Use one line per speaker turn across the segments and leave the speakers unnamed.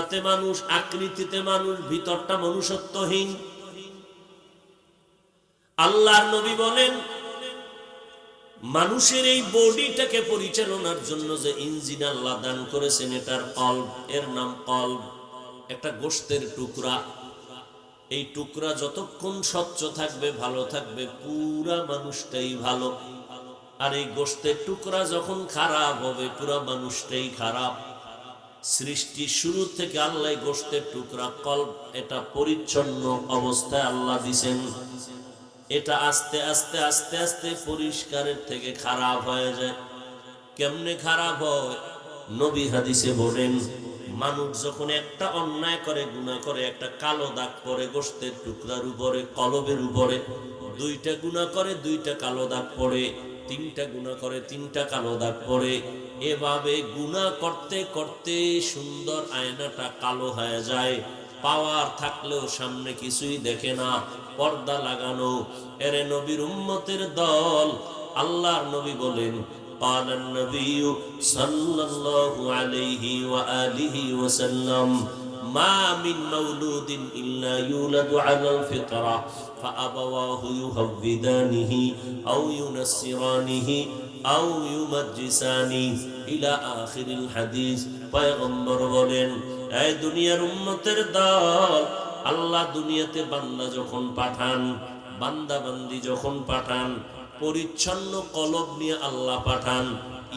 মানুষ, আকৃতিতে মানুষ, ভিতরটা মনুষ্যত্বহীন। আল্লাহর নবী বলেন, মানুষের এই বডিটাকে পরিচালনার জন্য যে ইঞ্জিন আল্লাহ দান করেছেন, এটার কল্ব এর নাম কল্ব একটা গোস্তের টুকরা। এই টুকরা যতক্ষণ স্বচ্ছ থাকবে, ভালো থাকবে, পুরা মানুষটাই ভালো। আর এই গোস্তের টুকরা যখন খারাপ হবে, পুরা মানুষটাই খারাপ। সৃষ্টি শুরু থেকে আল্লাহ গোস্তের টুকরা, কল্প, এটা পরিচ্ছন্ন অবস্থায় আল্লাহ দিছেন। এটা আস্তে আস্তে আস্তে আস্তে পরিষ্কারের থেকে খারাপ হয়ে যায়। কেমনে খারাপ হয়? নবী হাদিসে বলেন, মানুষ যখন একটা অন্যায় করে গুণা করে, একটা কালো দাগ পরে গোস্তের টুকরার উপরে, কলবের উপরে, দুইটা গুণা করে, দুইটা কালো দাগ পড়ে তিনটা গুণা করে তিনটা কালো দাগ পড়ে এভাবে গুণা করতে করতে সুন্দর আয়নাটা কালো হয়ে যায় পাওয়ার থাকলেও সামনে কিছুই দেখে না পর্দা লাগানো এরে নবীর উম্মতের দল আল্লাহর নবী বলেন قال النبي صلى الله عليه وآله وسلم ما من مولود إلا يولد على الفطرة فأبواه يهودانه أو ينصرانه أو يمجسانه إلى آخر الحديث পয়গম্বর বলেন এই দুনিয়ার উম্মতের দল আল্লাহ দুনিয়াতে বান্দা যখন পাঠান বান্দা বান্দি যখন পাঠান পরিচ্ছন্ন কলব নিয়ে আল্লাহ পাঠান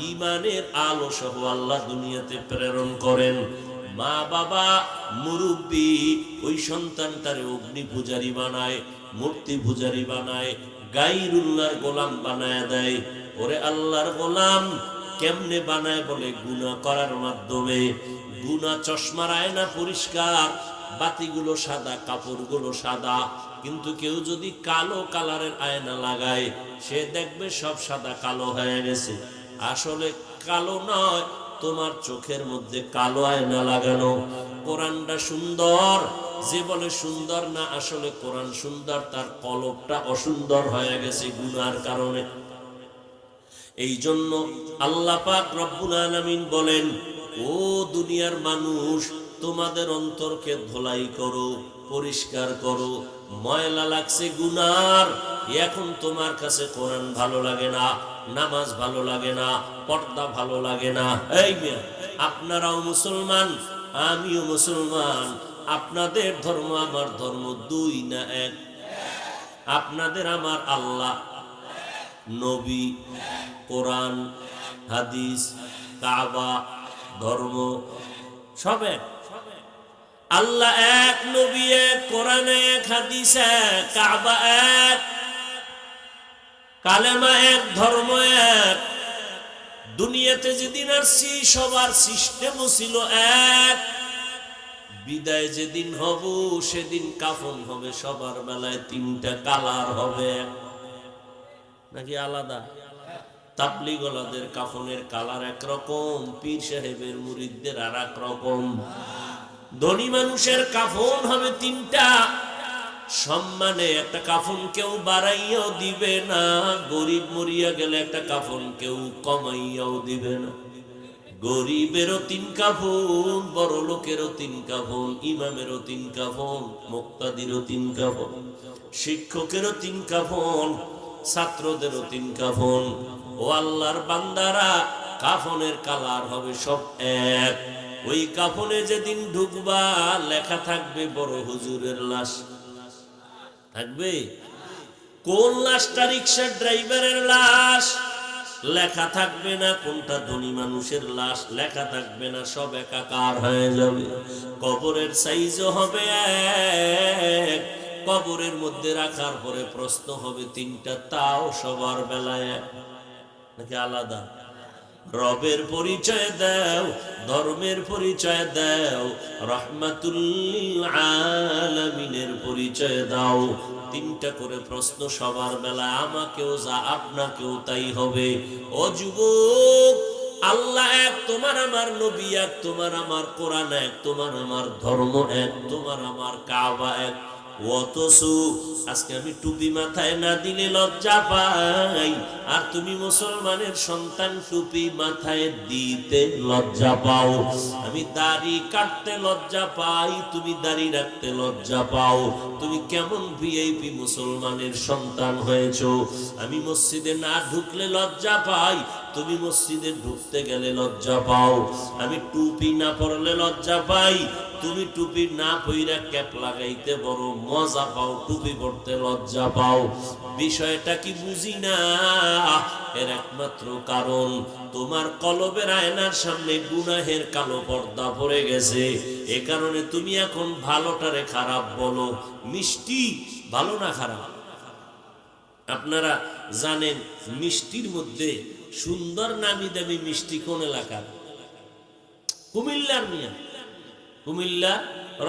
ইমানের আলো সহ আল্লাহ দুনিয়াতে প্রেরণ করেন মা বাবা মুরব্বী ওই সন্তানটারে অগ্নি পূজারি বানায় মূর্তি পূজারি বানায়, গাইরুল্লাহর গোলাম বানায় দেয়। ওরে আল্লাহর গোলাম কেমনে বানায় বলে? গুণা করার মাধ্যমে। গুণা চশমার আয়না পরিষ্কার, বাতিগুলো সাদা, কাপড়গুলো সাদা। কিন্তু কেউ যদি কালো কালারের আয়না লাগায়, সে দেখবে সব সাদা কালো হয়ে গেছে। আসলে কালো নয়, তোমার চোখের মধ্যে কালো আয়না লাগানো। কোরআনটা সুন্দর যে বলে সুন্দর না, আসলে কোরআন সুন্দর, তার কলবটা অসুন্দর হয়ে গেছে গুনার কারণে। এই জন্য আল্লাহ পাক রব্বুল আলামিন বলেন, ও দুনিয়ার মানুষ, তোমাদের অন্তরকে ধোলাই করো, পরিষ্কার করো, ময়লা লাগছে গুনার, এখন তোমার কাছে কোরআন ভালো লাগে না, নামাজ ভালো লাগে না, পর্দা ভালো লাগে না। এই আপনারাও মুসলমান, আমিও মুসলমান আপনাদের ধর্ম আমার ধর্ম দুই না এক। আপনাদের আমার আল্লাহ, নবী, কোরআন, হাদিস, কাবা, ধর্ম, সব এক। আল্লাহ এক, নবী এক, কোরআন এক, হাদিস এক, কাবা এক, কালেমা এক, ধর্ম এক। দুনিয়াতে যেদিন আর আসছি সবার সিস্টেমও ছিল এক। বিদায় যেদিন হব, সেদিন কাফন হবে, সবার বেলায় তিনটা কালার হবে। নাকি আলাদা? তাবলিগলাদের কাফনের কালার একরকম, পীর সাহেবের মুরিদদের আর এক রকম ধনী মানুষের কাফন হবে তিনটা। সম্মানে একটা কাফন কেউ বাড়াইয়াও দিবে না, গরিব মরিয়া গেলে একটা কাফন কেউ কমাইয়াও দিবে না। গরিবেরও তিন কাফন, বড় লোকেরও তিন কাফন, ইমামেরও তিন কাফন, মুক্তাদিরও তিন কাফন, শিক্ষকেরও তিন কাফন, ছাত্রদেরও তিন কাফন। ও আল্লাহর বান্দারা, কাফনের কালার হবে সব এক। ওই কাফনে যেদিন ঢুকবা, লেখা থাকবে বড় হুজুরের লাশ। থাকবে? কোন লাশটা রিক্সার ড্রাইভারের লাশ? লেখা থাকবে না, কোনটা ধনী মানুষের লাশ, লেখা থাকবে না, সব একাকার হয়ে যাবে। কবরের সাইজও হবে কবরের মধ্যে রাখার পরে প্রশ্ন হবে তিনটা, তাও সবার বেলায় নাকি আলাদা? রবের পরিচয় দাও, ধর্মের পরিচয় দাও রহমাতুল্লিল আলামিনের পরিচয় দাও তিনটা করে প্রশ্ন সবার বেলা আমাকেও যা, আপনাকেও তাই হবে। ও যুবক, আল্লাহ এক, তোমার আমার নবী এক, তোমার আমার কোরআন এক, তোমার আমার ধর্ম এক, তোমার আমার কাবা এক। অথচ আজকে আমি টুপি মাথায় না দিলে লজ্জা পাই। আর তুমি মুসলমানের সন্তান, টুপি মাথায় দিতে লজ্জা পাও। আমি দাড়ি কাটতে লজ্জা পাই, তুমি দাড়ি রাখতে লজ্জা পাও। তুমি কেমন ভিআইপি মুসলমানের সন্তান হয়েছো? আমি মসজিদে না ঢুকলে লজ্জা পাই তুমি মসজিদে ঢুকতে গেলে লজ্জা পাও। আমি টুপি না পরলে লজ্জা পাই। তুমি টুপি না পইরা ক্যাপ লাগাইতে বড় মজা পাও, টুপি পড়তে লজ্জা পাও। বিষয়টা কি বুঝি না? এর একমাত্র কারণ, তোমার কলবের আয়নার সামনে গুনাহের কালো পর্দা পড়ে গেছে। এ কারণে তুমি এখন ভালোটারে খারাপ বলো। মিষ্টি, ভালো না খারাপ? আপনারা জানেন, মিষ্টির মধ্যে সুন্দর নামি দামি মিষ্টি কোন এলাকার কুমিল্লার মিয়া। কুমিল্লা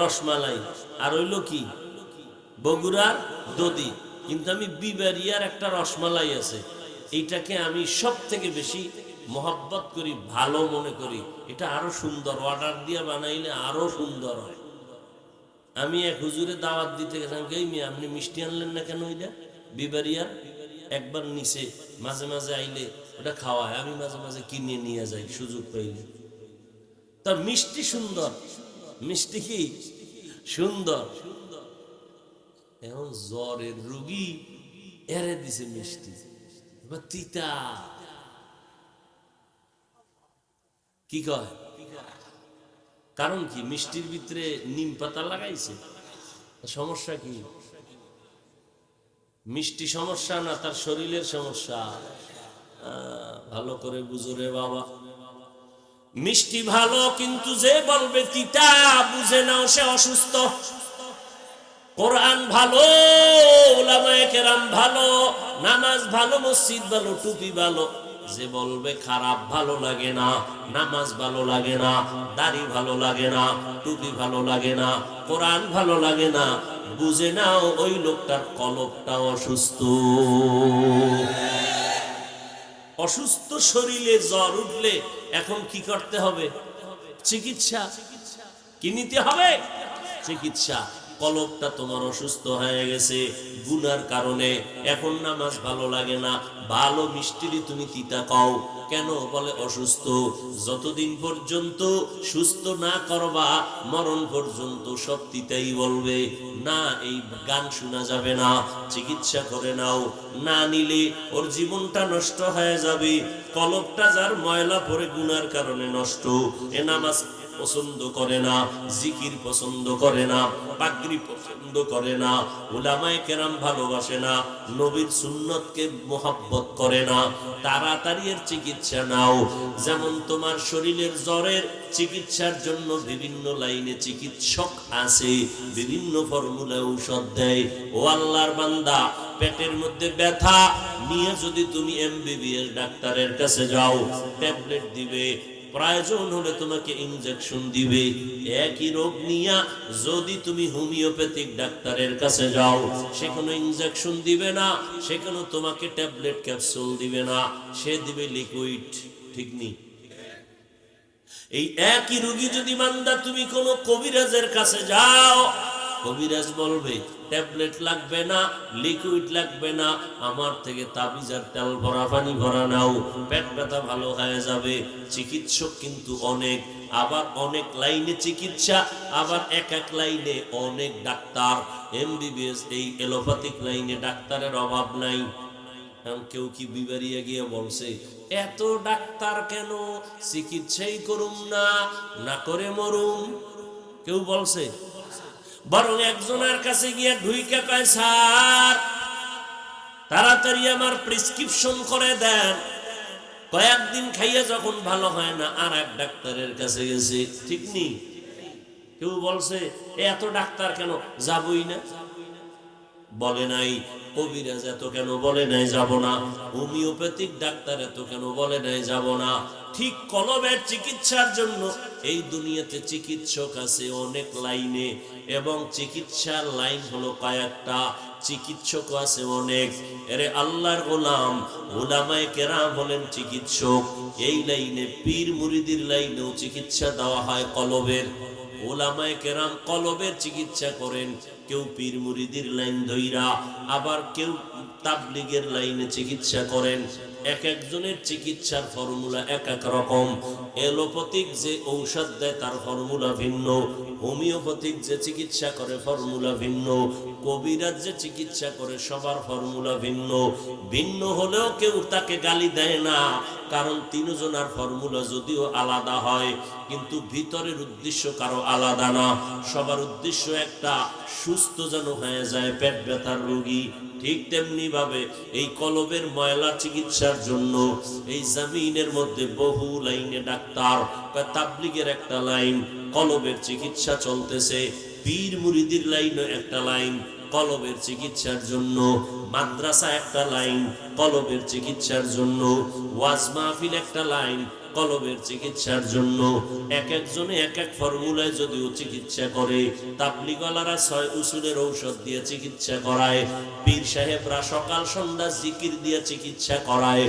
রসমালাই। আর হইল কি? বগুড়ার দদি কিন্তু আমি বিবারিয়ার একটা রসমালাই আছে। এইটাকে আমি সব থেকে বেশি মহব্বত করি, ভালো মনে করি। এটা আরও সুন্দর। অর্ডার দিয়ে বানাইলে আরও সুন্দর হয়। আমি এক হুজুরে দাওয়াত দিতে গেলাম এই মেয়ে, আপনি মিষ্টি আনলেন না কেন ওইটা বিবারিয়ার একবার নিচে, মাঝে মাঝে আইলে ওটা খাওয়ায়, আমি মাঝে মাঝে কিনে নিয়ে যাই, সুযোগ পাইলে তার মিষ্টি সুন্দর। মিষ্টি কি? সুন্দর। এখন জ্বরের রুগী এরে দিছে মিষ্টি। তিতা। কি কয়? কারণ কি? মিষ্টির ভিতরে নিম পাতা লাগাইছে। সমস্যা কি? মিষ্টি সমস্যা না, তার শরীরের সমস্যা? ভালো করে বুঝো রে বাবা। মিষ্টি ভালো, কিন্তু যে বলবে তিতা, বুঝে নাও সে অসুস্থ। কোরআন ভালো কেরাম ভালো, নামাজ ভালো, মসজিদ ভালো, টুপি ভালো। যে বলবে খারাপ ভালো লাগে না, নামাজ ভালো লাগে না, দাড়ি ভালো লাগে না, টুপি ভালো লাগে না, কোরআন ভালো লাগে না, বুঝে নাও ওই লোকটার কলবটা অসুস্থ। অসুস্থ শরীরে জ্বর উঠলে এখন কি করতে হবে? চিকিৎসা। কি নিতে হবে? চিকিৎসা। কলবটা তোমার অসুস্থ হয়ে গেছে। গুনার কারণে এখন নামাজ ভালো লাগে না, ভালো মিষ্টিরই তুমি তিতা খাও কেন বলে অসুস্থ? যতদিন পর্যন্ত সুস্থ না করবা, মরণ পর্যন্ত সব তিতাই বলবে। না, এই গান শোনা যাবে না, চিকিৎসা করে নাও। না নিলে ওর জীবনটা নষ্ট হয়ে যাবে। কলবটা যার ময়লা পরে গুনার কারণে নষ্ট। এ নামাজ পছন্দ করে না, জিকির পছন্দ করে না, পাগড়ি পছন্দ করে না, উলামায়ে কেরাম ভালোবাসে না, নবীর সুন্নতকে মোহাব্বত করে না, তাড়াতাড়ি এর চিকিৎসা নাও। যেমন তোমার শরীরের জ্বরের চিকিৎসার জন্য বিভিন্ন লাইনে চিকিৎসক আছে, বিভিন্ন ফর্মুলা ঔষধ দেয়। ও আল্লাহর বান্দা, পেটের মধ্যে ব্যথা নিয়ে যদি তুমি এমবিবিএস ডাক্তারের কাছে যাও, ট্যাবলেট দিবে প্রয়োজন হলে তোমাকে ইনজেকশন দিবে। একই রোগ নিয়া যদি তুমি হোমিওপ্যাথিক ডাক্তারের কাছে যাও, সেখানে ইনজেকশন দিবে না, সেখানে তোমাকে ট্যাবলেট ক্যাপসুল দিবে না, সে দিবে লিকুইড ঠিক নেই এই একই রোগী যদি মান্দা তুমি কোনো কবিরাজের কাছে যাও, কবিরাজ বলবে ট্যাবলেট লাগবে না, লিকুইড লাগবে না, আমার থেকে তাবিজার তেল ভরা পানি ভরা নাও, পেট ব্যথা ভালো হয়ে যাবে। চিকিৎসক কিন্তু অনেক, আবার অনেক লাইনে চিকিৎসা, আবার এক এক লাইনে অনেক ডাক্তার। এমবিবিএস এই এলোপ্যাথিক লাইনে ডাক্তারের অভাব নাই। কেউ কি বিবারিয়া গিয়ে বলছে, এত ডাক্তার কেন? চিকিৎসাই করুম না না করে মরুম। কেউ বলছে বরং একজনের কাছে গিয়ে ঢুইকে কয়, স্যার, তাড়াতাড়ি আমার প্রেসক্রিপশন করে দেন। কয়েকদিন খাইয়ে যখন ভালো হয় না, আর এক ডাক্তারের কাছে গেছে। ঠিক নেই কেউ বলছে, "এ এত ডাক্তার কেন? যাবই না? বলে নাই। কবিরাজ এত কেন বলে নাই, যাব না। হোমিওপ্যাথিক ডাক্তার এত কেন বলে নাই, যাব না। ঠিক কলমের চিকিৎসার জন্য। এই দুনিয়াতে চিকিৎসক আছে অনেক লাইনে, এবং চিকিৎসার লাইন হলো কয়েকটা। চিকিৎসক আছে অনেক। এরে আল্লাহর গোলাম গোলামায় কেরাম হলেন চিকিৎসক। এই লাইনে, পীর মুরিদির লাইনেও চিকিৎসা দেওয়া হয় কলবের। ওলামায় কেরাম কলবের চিকিৎসা করেন। কেউ পীর মুরিদির লাইন ধইরা, আবার কেউ তাবলিগের লাইনে চিকিৎসা করেন। এক একজনের চিকিৎসার ফর্মুলা এক এক রকম। এলোপ্যাথিক যে ঔষধ দেয় তার ফর্মুলা ভিন্ন। হোমিওপ্যাথিক যে চিকিৎসা করে ফর্মুলা ভিন্ন। কবিরাজ যে চিকিৎসা করে সবার ফর্মুলা ভিন্ন। ভিন্ন হলেও কেউ তাকে গালি দেয় না, কারণ তিনজনার ফর্মুলা যদিও আলাদা হয়, কিন্তু ভিতরের উদ্দেশ্য কারও আলাদা না। সবার উদ্দেশ্য একটা সুস্থ যেন হয়ে যায়, পেট ব্যথার রোগী ঠিক তেমনি ভাবে এই কলবের ময়লা চিকিৎসার জন্য এই জামিনের মধ্যে বহু লাইনে ডাক্তার তাবলিগের একটা লাইন, কলবের চিকিৎসা চলতেছে, পীর মুরিদির লাইনও একটা লাইন, কলবের চিকিৎসার জন্য মাদ্রাসা একটা লাইন, কলবের চিকিৎসার জন্য ওয়াজ মাহফিল একটা লাইন কলবের চিকিৎসার জন্য। এক একজনে এক এক ফর্মুলায় যদিও চিকিৎসা করে, তাবলিগলারা ছয় উসুলের ঔষধ দিয়ে চিকিৎসা করায়। পীর সাহেবরা সকাল সন্ধ্যা জিকির দিয়ে চিকিৎসা করায়।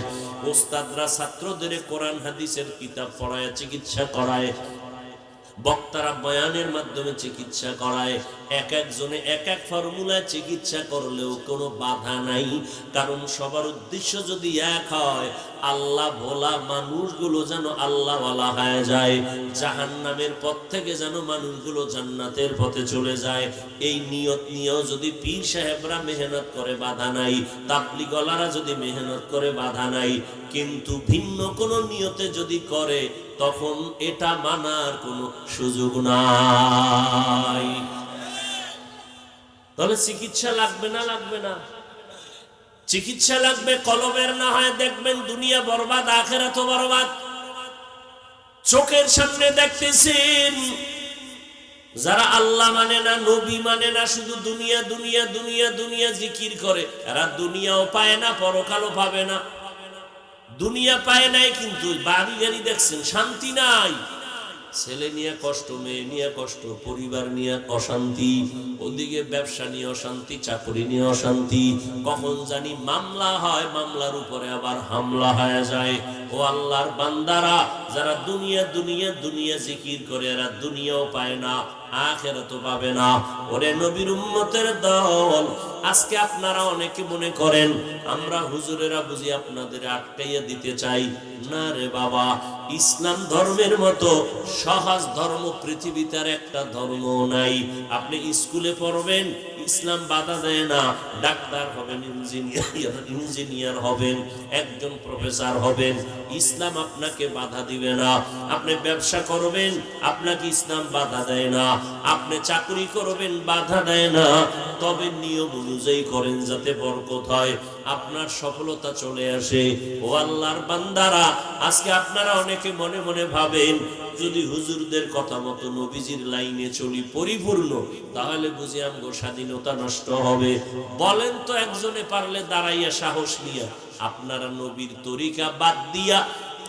ওস্তাদরা ছাত্রদের কোরআন, হাদিসের কিতাব পড়ায় চিকিৎসা করায়। বক্তারা বয়ানের মাধ্যমে চিকিৎসা করায়। এক একজনে এক এক ফর্মুলায় চিকিৎসা করলেও কোনো বাধা নাই। কারণ সবার উদ্দেশ্য যদি এক হয়, আল্লাহ ভোলা মানুষগুলো যেন আল্লাহ বলা হয়ে যায়। জাহান নামের পথ থেকে যেন মানুষগুলো জান্নাতের পথে চলে যায়। এই নিয়ত নিয়েও যদি পীর সাহেবরা মেহনত করে বাধা নাই, তাবলিগলারা যদি মেহনত করে বাধা নাই, কিন্তু ভিন্ন কোনো নিয়তে যদি করে তখন এটা মানার কোনো সুযোগ নাই। তাহলে চিকিৎসা লাগবে না লাগবে না? চিকিৎসা লাগবে, কলমের না হয় দেখবেন দুনিয়া বরবাদ আখেরা তো বরবাদ। চোখের সামনে দেখতেছেন, যারা আল্লাহ মানে না, নবী মানে না, শুধু দুনিয়া দুনিয়া দুনিয়া দুনিয়া জিকির করে, এরা দুনিয়াও পায় না, পরকালও পাবে না। দুনিয়া পায় নাই, কিন্তু বাড়ি গাড়ি দেখছেন, শান্তি নাই। ছেলে নিয়ে কষ্ট, মেয়ে নিয়ে কষ্ট, পরিবার নিয়ে অশান্তি, ওদিকে ব্যবসা নিয়ে অশান্তি, চাকরি নিয়ে অশান্তি। কখন জানি মামলা হয়, মামলার উপরে আবার হামলা হয়ে যায়। ও আল্লাহর বান্দারা, যারা দুনিয়া দুনিয়া দুনিয়া জিকির করে, এরা দুনিয়াও পায় না। আখেরা পাবে না। ওরে নবীর উম্মতের দল। আজকে আপনারা অনেকে মনে করেন, আমরা হুজুরেরা বুঝি আপনাদের আটকাইয়া দিতে চাই। না রে বাবা, ইসলাম ধর্মের মতো সহজ ধর্ম পৃথিবীতে আর একটা ধর্ম নাই। আপনি স্কুলে পড়বেন ইসলাম বাধা দেয় না। ডাক্তার হবেন, ইঞ্জিনিয়ার ইঞ্জিনিয়ার হবেন, একজন প্রফেসর হবেন। ইসলাম আপনাকে বাধা দিবে না। আপনি ব্যবসা করবেন, আপনাকে ইসলাম বাধা দেয় না। আপনি চাকরি করবেন, বাধা দেয় না। তবে নিয়ম অনুযায়ী করেন যাতে বরকত হয়। আপনার সফলতা চলে আসে। ও আল্লাহর বান্দারা, আজকে আপনারা অনেকে মনে মনে ভাবেন, যদি হুজুরদের কথা মতো নবীজির লাইনে চলি পরিপূর্ণ, তাহলে বুঝি আমগো স্বাধীনতা নষ্ট হবে। বলেন তো একজনে পারলে দাঁড়াইয়া সাহস নিয়া, আপনারা নবীর তরিকা বাদ দিয়া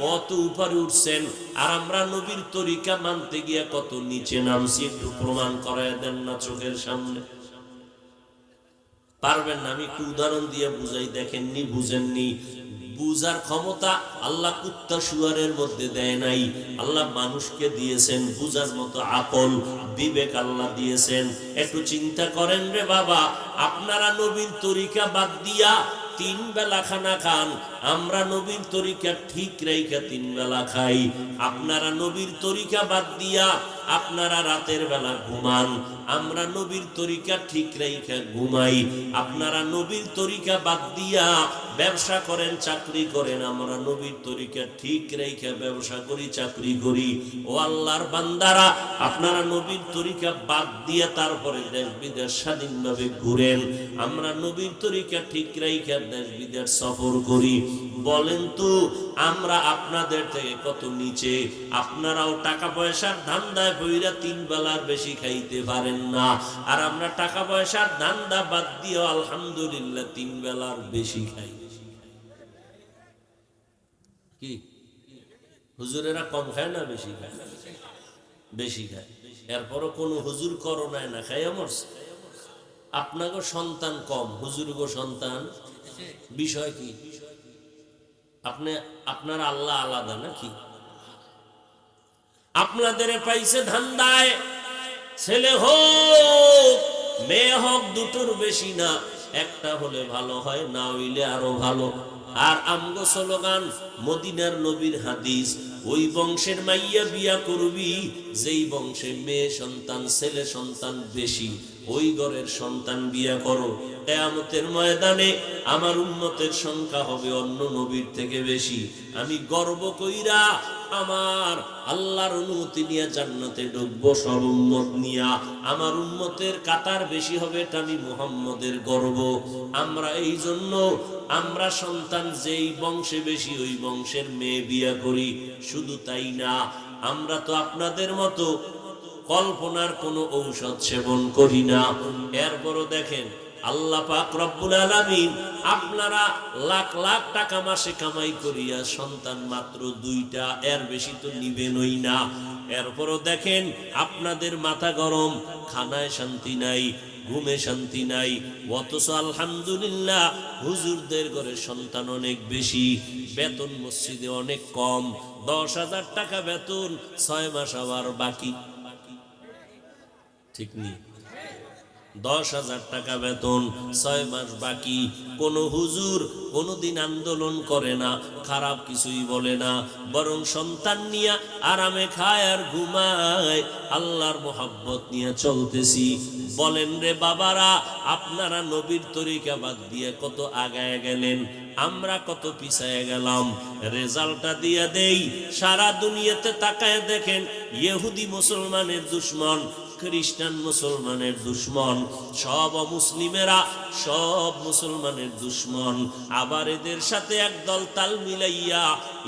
কত উপরে উঠছেন, আর আমরা নবীর তরিকা মানতে গিয়া কত নিচে নামছি, একটু প্রমাণ করায় দেন না চোখের সামনে। পারবেন না, আমি একটু উদাহরণ দিয়ে বুঝাই, দেখেননি, বুঝেননি। বুঝার ক্ষমতা আল্লাহ কুত্তা শুয়ারের মধ্যে দেয় নাই। আল্লাহ মানুষকে দিয়েছেন বুঝার মতো আকল, বিবেক আল্লাহ দিয়েছেন। একটু চিন্তা করেন রে বাবা, আপনারা নবীর তরিকা বাদ দিয়া তিন বেলা খানা খান আমরা নবীর তরিকা ঠিক রেখা তিন বেলা খাই। আপনারা নবীর তরিকা বাদ দিয়া আপনারা রাতের বেলা ঘুমান। আমরা নবীর তরিকা ঠিক রেখা ঘুমাই। আপনারা নবীর তরিকা বাদ দিয়া ব্যবসা করেন, চাকরি করেন, আমরা নবীর তরিকা ঠিক রেখা ব্যবসা করি, চাকরি করি। ও আল্লাহর বান্দারা, আপনারা নবীর তরিকা বাদ দিয়া তারপরে দেশ বিদেশ স্বাধীনভাবে ঘুরেন। আমরা নবীর তরিকা ঠিক রেখা দেশ বিদেশ সফর করি। বলেন তো, আমরা আপনাদের থেকে কত নিচে? আপনারাও টাকা পয়সার ধান্দায় বইরা তিন বেলার বেশি খাইতে পারেন না। আর আমরা টাকা পয়সার ধান্দা বাদ দিয়েও আলহামদুলিল্লাহ তিন বেলার বেশি খাই। কি? হুজুরেরা কম খায় না বেশি খায়? বেশি খায়। এরপরও কোন হুজুর করোনায় না খাই আমার আপনাকে সন্তান কম হুজুর গো সন্তান? বিষয় কি? আপনি, আপনার আল্লাহ আলাদা নাকি? আপনাদের পাইছে ধান্দায়। ছেলে হোক, মেয়ে হোক, দুটোর বেশি না। একটা হলে ভালো হয়, না হইলে আরও ভালো। আর আমগো স্লোগান, মদিনার নবীর হাদিস, ওই বংশের মাইয়া বিয়া করবি, যেই বংশে মেয়ে সন্তান, ছেলে সন্তান বেশি। ওই ঘরের সন্তান বিয়া করো। কেয়ামতের ময়দানে আমার উন্নতের সংখ্যা হবে অন্য নবীর থেকে বেশি। আমি গর্ব কইরা আমার আল্লাহর অনুমতি নিয়ে জান্নাতে ঢুকবো, সব উম্মত নিয়া। আমার উম্মতের কাতার বেশি হবে এটা আমি মুহাম্মদের গর্ব। আমরা এই জন্য, আমরা সন্তান যেই বংশে বেশি, ওই বংশের মেয়ে বিয়া করি। শুধু তাই না, আমরা তো আপনাদের মতো কল্পনার কোনো ঔষধ সেবন করি না। এরপরও দেখেন, আল্লাহ পাক রব্বুল আলামিন আপনারা লাখ লাখ টাকা মাসে কামাই করিয়া সন্তান মাত্র দুইটা, এর বেশি তো নিবেনই না। এরপরও দেখেন, আপনাদের মাথা গরম, খানায় শান্তি নাই, ঘুমে শান্তি নাই, অথচ আলহামদুলিল্লাহ হুজুরদের ঘরে সন্তান অনেক বেশি, বেতন মসজিদে অনেক কম, দশ হাজার টাকা বেতন ছয় মাস আবার বাকি। ঠিক নেই। দশ হাজার টাকা বেতন, ছয় মাস বাকি, কোন হুজুর কোনদিন আন্দোলন করে না, খারাপ কিছুই বলে না, বরং সন্তান নিয়ে আরামে খায় আর ঘুমায়। আল্লাহর মোহাব্বত নিয়ে চলতেছি। বলেন রে বাবারা, আপনারা নবীর তরিকা বাদ দিয়ে কত আগায় গেলেন? আমরা কত পিছায় গেলাম। রেজাল্টটা দিয়ে দেই। সারা দুনিয়াতে তাকায় দেখেন, ইহুদি মুসলমানের দুশ্মন। খ্রিস্টান মুসলমানের দুশ্মন, সব মুসলিমেরা সব মুসলমানের দুশ্মন। আবার এদের সাথে একদল তাল মিলাইয়া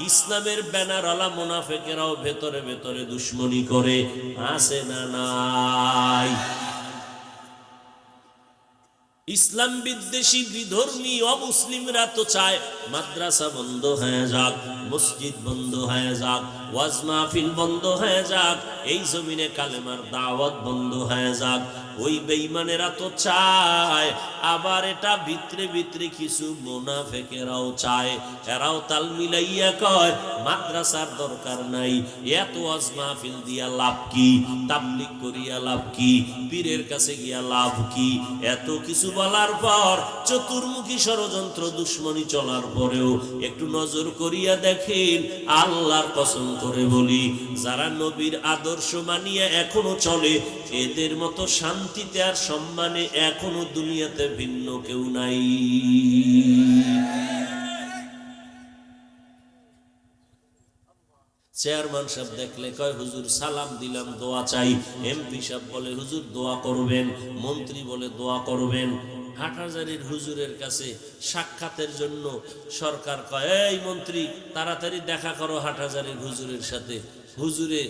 ইসলামের ব্যানারওয়ালা মোনাফেকেরাও ভেতরে ভেতরে দুশ্মনী করে আসে না নাই? ইসলাম বিদ্বেষী বিধর্মী অমুসলিমরা তো চায় মাদ্রাসা বন্ধ হয়ে যাক, মসজিদ বন্ধ হয়ে যাক, ওয়াজ মাহফিল বন্ধ হয়ে যাক, এই জমিনে কালেমার দাওয়াত বন্ধ হয়ে যাক। ওই বেঈমানেরা তো চায়, আবার এটা ভিতরে ভিতরে কিছু মোনাফেকেরাও চায়। এরাও তাল মিলাইয়া কয়, মাদ্রাসার দরকার নাই, এত ওয়াজ মাহফিল দিয়া লাভ কি? তাবলিগ করিয়া লাভ কি? পীরের কাছে গিয়া লাভ কি? এত কিছু বলার পর চতুর্মুখী ষড়যন্ত্র দুশ্মনী চলার পরেও একটু নজর করিয়া দেখেন, আল্লাহর কসম করে বলি, যারা নবীর আদর্শ মানিয়া এখনও চলে, এদের মতো শান্তিতে আর সম্মানে এখনও দুনিয়াতে ভিন্ন কেউ নাই। চেয়ারম্যান সাহেব দেখলে কয়, হুজুর, সালাম দিলাম, দোয়া চাই। এমপি সাহেব বলে, হুজুর, দোয়া করবেন। মন্ত্রী বলে, দোয়া করবেন। হাটহাজারির হুজুরের কাছে সাক্ষাতের জন্য সরকার কয়, এই মন্ত্রী, তাড়াতাড়ি দেখা করো হাটহাজারির হুজুরের সাথে। হুজুরে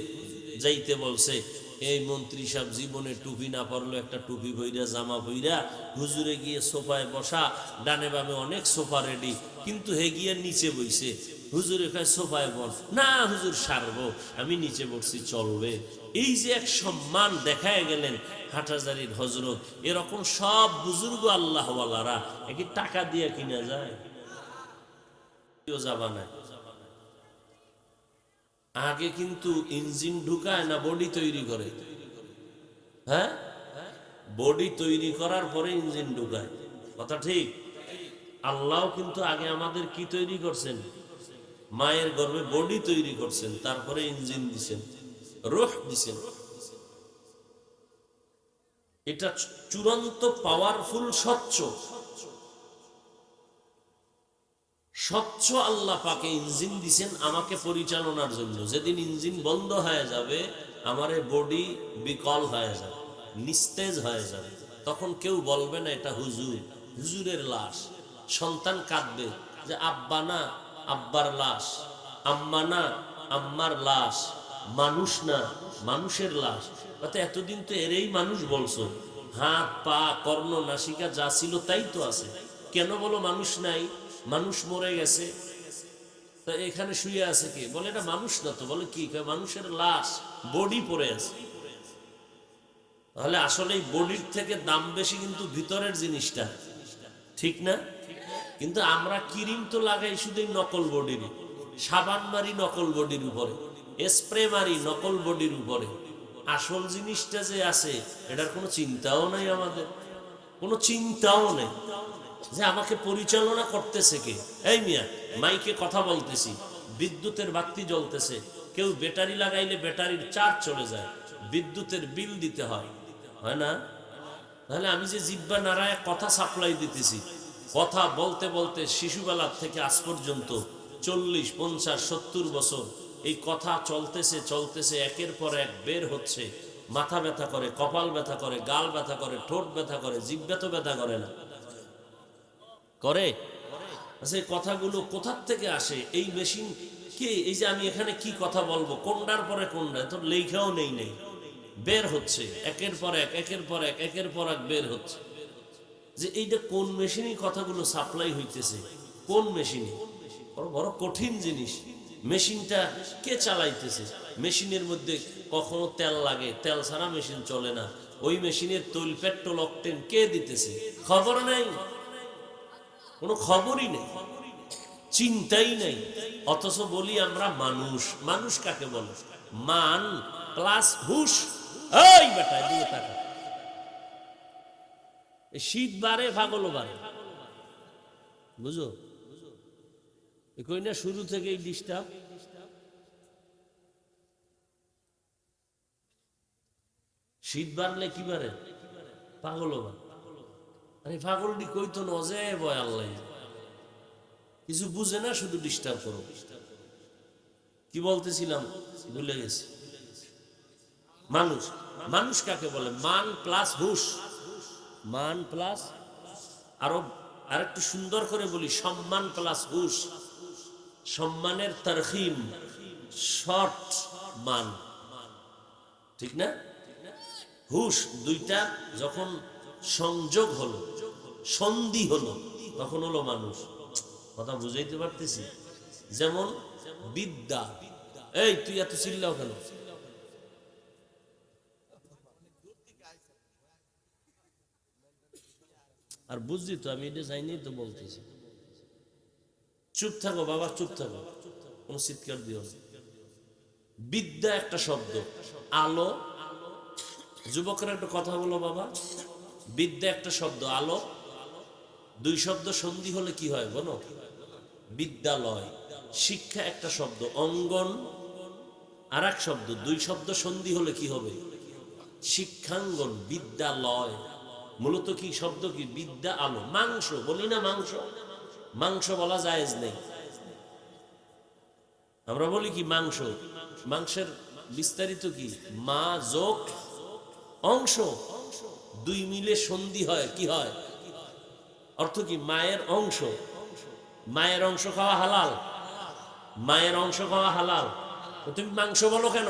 যাইতে বলছে এই মন্ত্রী সাহেব জীবনে টুপি না পরলো একটা টুপি ভইরা জামা ভইরা হুজুরে গিয়ে সোফায় বসা, ডানে বামে অনেক সোফা রেডি কিন্তু হে গিয়ে নিচে বইছে। হুজুরে কয়, সোফায় বস। না হুজুর, সারবো। আমি নিচে বসছি, চলবে। এই যে এক সম্মান দেখায় গেলেন হাটাজারির হজরত, এরকম সব বুজুর্গ আল্লাহওয়ালারা একই টাকা দিয়ে কিনা যায়? না আগে কিন্তু ইঞ্জিন ঢুকায় না, বডি তৈরি করে। হ্যাঁ? বডি তৈরি করার পরে ইঞ্জিন ঢুকায়। কথা ঠিক? আল্লাহ কিন্তু আগে আমাদের কি তৈরি করছেন? মায়ের গর্ভে বডি তৈরি করছেন, তারপরে ইঞ্জিন দিছেন, রোহ দিছেন। এটা চূড়ান্ত পাওয়ারফুল স্বচ্ছ। স্বচ্ছ আল্লাহ পাকে ইঞ্জিন দিছেন আমাকে পরিচালনার জন্য। যেদিন ইঞ্জিন বন্ধ হয়ে যাবে, আমার বডি বিকল হয়ে যাবে, নিস্তেজ হয়ে যাবে। তখন কেউ বলবে না, এটা হুজুর, হুজুরের লাশ। সন্তান কাঁদবে যে, আব্বা না, আব্বার লাশ। আম্মা না, আম্মার লাশ। মানুষ না, মানুষের লাশ। অর্থাৎ এতদিন তো এরেই মানুষ বলছো। হাত, পা, কর্ণ, নাসিকা যা ছিল তাই তো আছে। কেন বলো মানুষ নাই? মানুষ মরে গেছে। তা এখানে শুয়ে আছে কি? বলে, এটা মানুষ না তো। বলে, কি? মানুষের লাশ, বডি পড়ে আছে। তাহলে আসলে এই বডির থেকে দাম বেশি কিন্তু ভিতরের জিনিসটা। ঠিক না? কিন্তু আমরা ক্রিম তো লাগাই শুধু নকল বডির। সাবান মারি নকল বডির উপরে। স্প্রে মারি নকল বডির উপরে। আসল জিনিসটা যে আছে, এটার কোনো চিন্তাও নাই আমাদের। কোনো চিন্তাও নেই। যে আমাকে পরিচালনা করতেছে কে? এই মিয়া, মাইকে কথা বলতেছি, বিদ্যুতের বাতি জ্বলতেছে, কেউ ব্যাটারি লাগাইলে ব্যাটারির চার্জ চলে যায়, বিদ্যুতের বিল দিতে হয় হয় না? তাহলে আমি যে জিব্বা নাড়ায় কথা সাপ্লাই দিতেছি, কথা বলতে বলতে শিশুবেলার থেকে আজ পর্যন্ত চল্লিশ, পঞ্চাশ, সত্তর বছর এই কথা চলতেছে চলতেছে, একের পর এক বের হচ্ছে, মাথা ব্যথা করে, কপাল ব্যথা করে, গাল ব্যথা করে, ঠোঁট ব্যথা করে, জিব্বা তো ব্যথা করে না। করে? আচ্ছা কথাগুলো কোথার থেকে আসে? এই মেশিন কে? এই যে আমি এখানে কি কথা বলব? কোনটার পরে কোনটা? তো লেখাও নেই নেই। বের হচ্ছে। একের পর এক, একের পর এক, একের পর এক বের হচ্ছে। যে এইটা কোন মেশিনই কথাগুলো সাপ্লাই হইতেছে? কোন মেশিনে বড় বড় কঠিন জিনিস। মেশিনটা কে চালাইতেছে? মেশিনের মধ্যে কখনো তেল লাগে। তেল ছাড়া মেশিন চলে না। ওই মেশিনের তৈল পেট্রোল অকটেন কে দিতেছে? খবর নেই? কোনো খবরই নেই, চিন্তাই নেই। অথচ বলি আমরা মানুষ। মানুষ কাকে বলে? মান প্লাস হুশ। শীত বারে, ভাগল বারে। বুঝো? না শুরু থেকেই ডিস্টার্ব। শীত বাড়লে কি বারে? পাগল বার আরে কই তো নজে বয় আল্লাহ। কিছু বুঝে না, শুধু ডিস্টার্ব করো। কি বলতেছিলাম? ভুলে গেছি। মানুষ মানুষ কাকে বলে? মান প্লাস হুশ। মান প্লাস আরও, আরেকটু সুন্দর করে বলি, সম্মান প্লাস হুশ। সম্মানের তারখিম শর্ট মান। ঠিক না? হুশ দুইটা যখন সংযোগ হলো, সন্ধি হলো, তখন হলো মানুষ। কথা বুঝাইতে পারতেছি? যেমন বিদ্যা। এই, তুই এত চিল্লাও কেন? আর বুঝলি তো, আমি এটা চাইনি তো বলতেছি। চুপ থাকো বাবা, চুপ থাকো। কোনো চিৎকার দিও বিদ্যা একটা শব্দ। আলো। যুবকরা একটা কথা বলো বাবা। বিদ্যা একটা শব্দ, আলো। দুই শব্দ সন্ধি হলে কি হয় বলো? বিদ্যালয়। শিক্ষা একটা শব্দ, অঙ্গন। আর এক শব্দ, দুই শব্দ সন্ধি হলে কি হবে? শিক্ষাঙ্গন, বিদ্যালয়। মূলত কি শব্দ কি? বিদ্যা, আলো। মাংস, বলি না মাংস? মাংস বলা জায়েজ নেই। আমরা বলি কি মাংস? মাংসের বিস্তারিত কি? মা, যোগ, অংশ। দুই মিলে সন্ধি হয়, কি হয়? অর্থ কি? মায়ের অংশ। মায়ের অংশ খাওয়া হালাল। মায়ের অংশ খাওয়া হালাল। তুমি মাংস বলো কেন?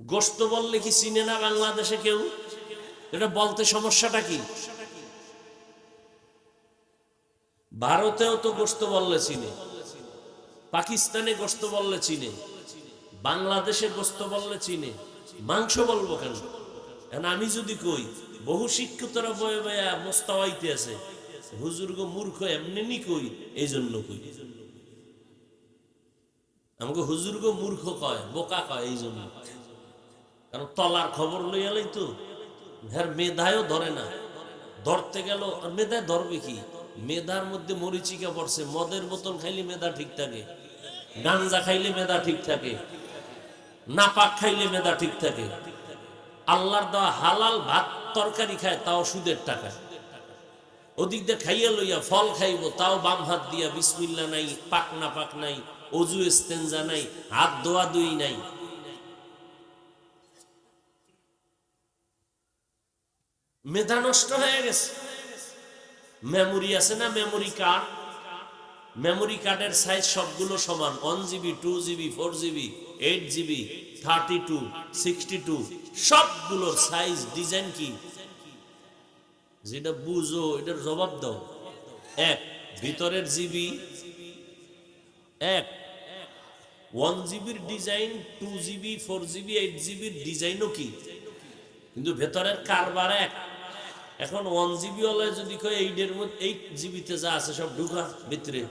গোস্ত বললে কি চিনে না বাংলাদেশে কেউ? এটা বলতে সমস্যাটা কি? ভারতেও তো গোস্ত বললে চিনে। পাকিস্তানে গোস্ত বললে চিনে। বাংলাদেশে গোস্ত বললে চিনে, মাংস বলব কেন? এখন আমি যদি কই, বহু শিক্ষিতরা বয়ে বয়ে মোস্তাওয়াইতে আছে, হুজুর গো মূর্খ এমনি নি কই এই জন্য কই। আমাকে হুজুর গো মূর্খ কয়, বোকা কয় এই জন্য কারণ তলার খবর লইয়ালেই তো, হ্যার মেধায়ও ধরে না। ধরতে গেল, আর মেধায় ধরবে কি? মেধার মধ্যে মরিচিকা পড়ছে, মদের বোতল খাইলে মেধা ঠিক থাকে, গাঞ্জা খাইলে মেধা ঠিক থাকে। নাপাক খাইলে মেধা ঠিক থাকে। আল্লাহর দেওয়া হালাল ভাত তরকারি খায়, তাও সুদের টাকা। ওদিক দিয়ে খাইয়া লইয়া ফল খাইব, তাও বাম হাত দিয়া বিসমিল্লা নাই, পাক না পাক নাই, অজু এস্তেঞ্জা নাই, হাত দোয়া দুই নাই। মেধা নষ্ট হয়ে গেছে। মেমোরি আছে না, মেমোরি কার্ড? মেমোরি কার্ডের সাইজ সবগুলো সমান one GB two GB four GB eight GB thirty two sixty two সবগুলোর সাইজ ডিজাইন কি? যেটা বুঝো, এটার জবাব দাও। এক, ভিতরের জিবি এক ওয়ান জিবির design two GB four GB eight জিবির ডিজাইনও কি? কিন্তু ভেতরের কারবার এক। এখন ওয়ান জিবি ওয়ালা যদি কয় এইটের মধ্যে এইট জিবিতে যা আছে সব ঢুকা, ভিতরে।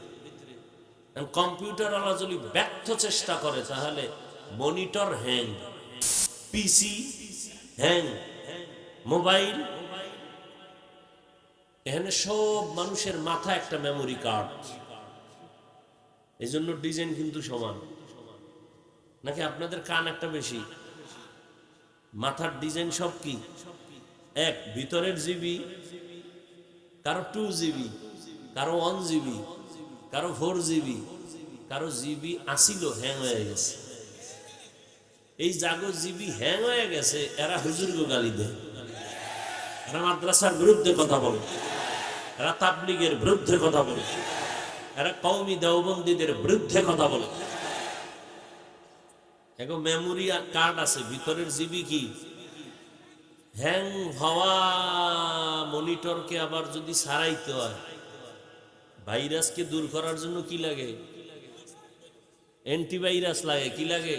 কম্পিউটার আলা যদি ব্যর্থ চেষ্টা করে, তাহলে monitor hang. PC hang. Mobile. এখানে সব মানুষের মাথা একটা মেমোরি কার্ড এই জন্য ডিজাইন কিন্তু সমান। নাকি আপনাদের কান একটা বেশি? মাথার ডিজাইন সব কি? এক, ভিতরের জিবি, কারও টু জিবি, কারও ওয়ান জিবি। কারও ফোর জিবি, কারও জিবি আসিল হ্যাং হয়ে গেছে। এই জাগো জিবি হ্যাং হয়ে গেছে, এরা হুজুরগো গালি দেয়। এরা মাদ্রাসার বিরুদ্ধে কথা বলে। এরা তাবলিগের বিরুদ্ধে কথা বলে। এরা কৌমি দেওবন্দীদের বিরুদ্ধে কথা বলে। এখন মেমোরি কার্ড আছে, ভিতরের জিবি কি? হ্যাং হওয়া মনিটরকে আবার যদি সারাইতে হয় ভাইরাসকে দূর করার জন্য কি লাগে? অ্যান্টিভাইরাস লাগে, কি লাগে?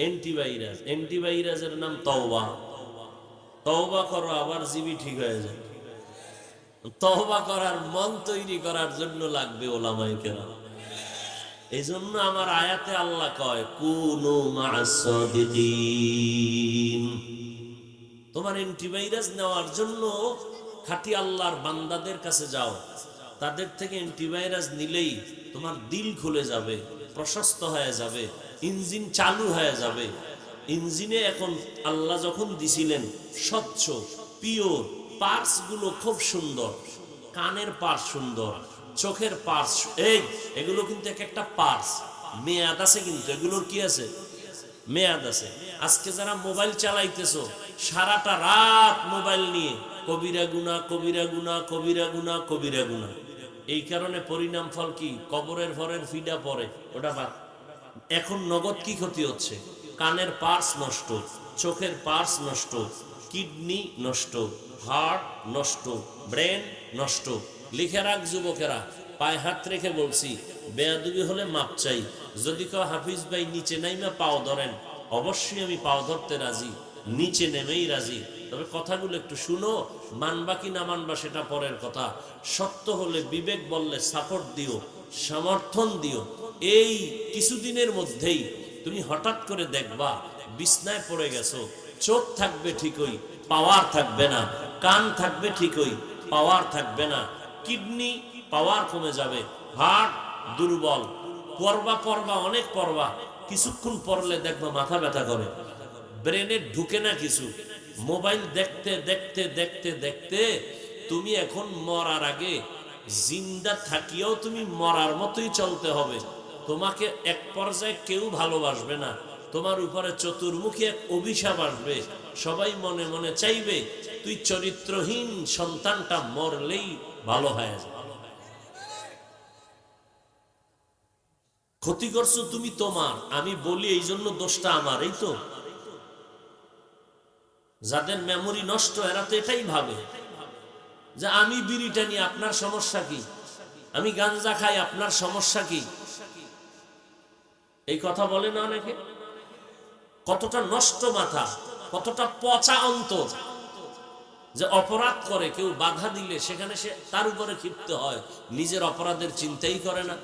অ্যান্টিভাইরাস। অ্যান্টিভাইরাসের নাম তওবা। তওবা করো, আবার জিবি ঠিক হয়ে যায়। তওবা করার, মন তৈরি করার জন্য লাগবে ওলামাই কেন এই জন্য আমার আয়াতে আল্লাহ কয়, কুনু মাসাদিন তোমার অ্যান্টিভাইরাস নেওয়ার জন্য খাঁটি আল্লাহর বান্দাদের কাছে যাও। তাদের থেকে অ্যান্টিভাইরাস নিলেই তোমার দিল খুলে যাবে, প্রশস্ত হয়ে যাবে, ইঞ্জিন চালু হয়ে যাবে। ইঞ্জিনে এখন আল্লাহ যখন দিছিলেন স্বচ্ছ পিওর পার্টসগুলো খুব সুন্দর, কানের পার্স সুন্দর, চোখের পার্স এই, এগুলো কিন্তু এক একটা পার্স মেয়াদ আছে কিন্তু, এগুলোর কি আছে? মেয়াদ আছে। আজকে যারা মোবাইল চালাইতেছো, সারাটা রাত মোবাইল নিয়ে কবিরা গুনা কবিরা গুনা কবিরা গুনা কবিরা গুনা এই কারণে পরিণাম ফল কি? কবরের ফরের ফিডা পরে ওটা বাদ। এখন নগদ কি ক্ষতি হচ্ছে? কানের পার্স নষ্ট, চোখের পার্স নষ্ট, কিডনি নষ্ট, হার্ট নষ্ট, ব্রেন নষ্ট। লিখে রাখ যুবকেরা, পায়ে হাত রেখে বলছি, বেয়াদুবি হলে মাপ চাই। যদি কেউ হাফিজ ভাই নিচে নাইমা পাও ধরেন, অবশ্যই আমি পাও ধরতে রাজি, নিচে নেমেই রাজি। তবে কথাগুলো একটু শুনো মানবা কি না মানবা সেটা পরের কথা। সত্য হলে বিবেক বললে সাপোর্ট দিও, সমর্থন দিও। এই কিছুদিনের মধ্যেই তুমি হঠাৎ করে দেখবা, বিছনায় পড়ে গেছো, চোখ থাকবে ঠিকই পাওয়ার থাকবে না, কান থাকবে ঠিকই পাওয়ার থাকবে না, কিডনি পাওয়ার কমে যাবে, হার্ট দুর্বল, পরবা পরবা, অনেক পরবা, কিছুক্ষণ পরলে দেখবা মাথা ব্যথা করে। ব্রেনে ঢুকে না কিছু। মোবাইল দেখতে দেখতে দেখতে দেখতে তুমি এখন মরার আগে জিন্দা থাকিয়েও তুমি মরার মতোই চলতে হবে। তোমাকে এক পর্যায়ে কেউ ভালোবাসবে না। তোমার উপরে চতুর্মুখী এক অভিশাপ আসবে। সবাই মনে মনে চাইবে, তুই চরিত্রহীন সন্তানটা মরলেই ভালো হয়ে যাবে। ক্ষতি করছ তুমি তোমার। আমি বলি এই জন্য দোষটা আমার এই তো। যাদের মেমোরি নষ্ট, এরা তো এটাই ভাবে যে আমি বিড়িটা নিয়ে আপনার সমস্যা কি? আমি গাঞ্জা খাই, আপনার সমস্যা কি? এই কথা বলে না অনেকে? কতটা নষ্ট মাথা, কতটা পচা অন্তর যে অপরাধ করে, কেউ বাধা দিলে সেখানে সে তার উপরে ক্ষিপ্ত হয়, নিজের অপরাধের চিন্তাই করে না।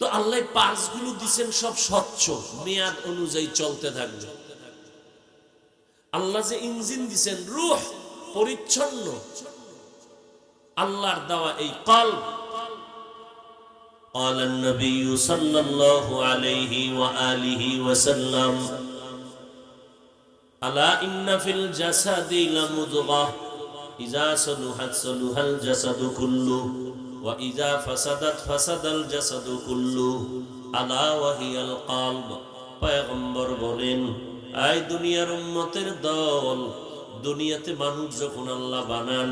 তো আল্লাহ পার্স গুলো দিচ্ছেন সব স্বচ্ছ মেয়াদ অনুযায়ী চলতে থাকবে আল্লাহ যে ইঞ্জিন দিছেন রুহ পরিচ্ছন্ন আল্লাহর দেওয়া এই কল قال النبي صلى الله عليه وآله وسلم ألا إن في الجسد لمضغة إذا صلحت صلح الجسد كله وإذا فسدت فسد الجسد كله ألا وهي القلب পয়গম্বর বলেন আই দুনিয়ার উম্মতের দল দুনিয়াতে মানুষ যখন আল্লাহ বানান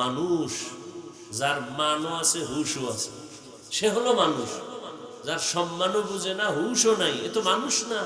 মানুষ যার মানও আছে হুশও আছে সে হলো মানুষ যার সম্মানও বুঝে না হুশও নাই এ তো মানুষ না